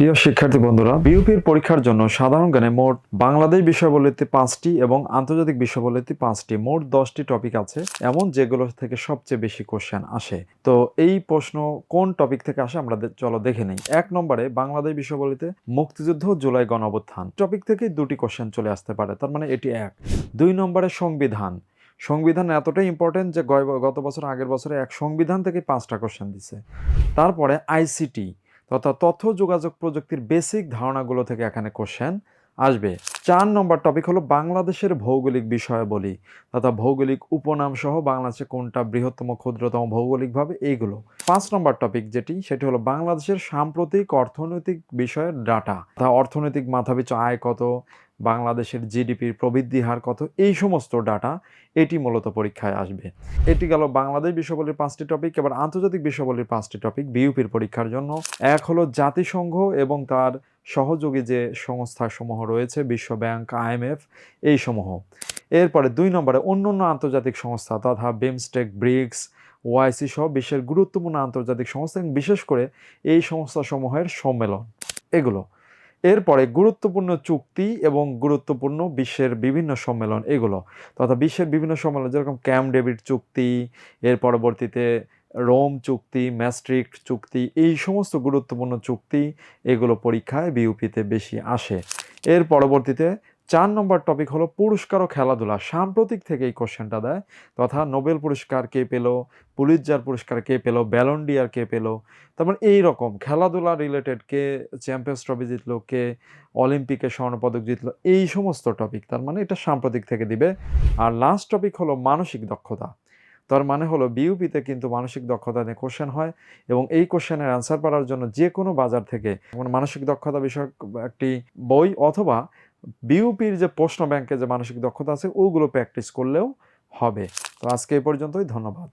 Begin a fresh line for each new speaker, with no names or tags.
প্রিয় শিক্ষার্থী বন্ধুরা, বিউপির পরীক্ষার জন্য সাধারণ জ্ঞানে মোট বাংলাদেশ বিষয়বলিতে পাঁচটি এবং আন্তর্জাতিক বিষয়বলিতে পাঁচটি। মোট দশটি টপিক আছে, এমন যেগুলো থেকে সবচেয়ে বেশি কোশ্চেন আসে। তো এই প্রশ্ন কোন টপিক থেকে আসে আমরা চলো দেখে নেই। এক নম্বরে, বাংলাদেশ বিষয়বলিতে মুক্তিযুদ্ধ জুলাই গণঅভ্যুত্থান টপিক থেকে দুটি কোশ্চেন চলে আসতে পারে, তার মানে এটি এক। দুই নম্বরে, সংবিধান। সংবিধান এতটাই ইম্পর্টেন্ট যে গত বছর আগের বছরে এক সংবিধান থেকে পাঁচটা কোশ্চেন দিছে। তারপরে আইসিটি। তথা তথ্য যোগাযোগ প্রযুক্তির বেসিক ধারণাগুলো থেকে এখানে কোশ্চেন আসবে। চার নম্বর টপিক হলো বাংলাদেশের ভৌগোলিক বিষয়াবলী তথা ভৌগোলিক উপনাম সহ বাংলাদেশে কোনটা বৃহত্তম, ক্ষুদ্রতম ভৌগোলিকভাবে এইগুলো। পাঁচ নম্বর টপিক যেটি, সেটি হলো বাংলাদেশের সাম্প্রতিক অর্থনৈতিক বিষয়ের ডাটা তা অর্থনৈতিক মাথাপিছু আয় কত, বাংলাদেশের জিডিপির প্রবৃদ্ধি হার কত, এই সমস্ত ডাটা এটি মূলত পরীক্ষায় আসবে। এটি গেল বাংলাদেশ বিশ্ববলির পাঁচটি টপিক এবার আন্তর্জাতিক বিশ্ববলির পাঁচটি টপিক বিউপির পরীক্ষার জন্য। এক হলো জাতিসংঘ এবং তার সহযোগী যে সংস্থাসমূহ রয়েছে, বিশ্ব ব্যাংক আইএমএফ এই সমূহ। এরপরে দুই নম্বরে অন্য অন্য আন্তর্জাতিক সংস্থা তথা বিমস্টেক ব্রিক্স ওয়াইসি সহ বিশ্বের গুরুত্বপূর্ণ আন্তর্জাতিক সংস্থা বিশেষ করে এই সংস্থাসমূহের সম্মেলন। এগুলো। এরপরে গুরুত্বপূর্ণ চুক্তি এবং গুরুত্বপূর্ণ বিশ্বের বিভিন্ন সম্মেলন এগুলো। তথা বিশ্বের বিভিন্ন সম্মেলন, যেরকম ক্যাম্প ডেভিড চুক্তি, এর পরবর্তীতে রোম চুক্তি ম্যাস্ট্রিক্ট চুক্তি, এই সমস্ত গুরুত্বপূর্ণ চুক্তি এগুলো পরীক্ষায় বিউপিতে বেশি আসে। এর পরবর্তীতে চার নম্বর টপিক হলো পুরস্কার ও খেলাধুলা। সাম্প্রতিক থেকে এই কোশ্চেনটা দেয় তথা নোবেল পুরস্কার কে পেল, পুলিৎজার পুরস্কার কে পেল ব্যালন্ডিয়ার কে পেল। তারপর এই রকম খেলাধুলা রিলেটেড কে, চ্যাম্পিয়ন্স ট্রফি জিতলো কে, অলিম্পিকে স্বর্ণপদক জিতলো, এই সমস্ত টপিক, তার মানে এটা সাম্প্রতিক থেকে দিবে। আর লাস্ট টপিক হলো মানসিক দক্ষতা। তার মানে হলো বিউপিতে কিন্তু মানসিক দক্ষতা নিয়ে কোশ্চেন হয় এবং এই কোশ্চেনের অ্যান্সার পাওয়ার জন্য যে কোনো বাজার থেকে মানে মানসিক দক্ষতা বিষয়ক একটি বই অথবা বিউপির যে প্রশ্ন ব্যাংকে যে মানসিক দক্ষতা আছে, ওগুলো প্র্যাকটিস করলেও হবে। তো আজকে এই পর্যন্তই, ধন্যবাদ।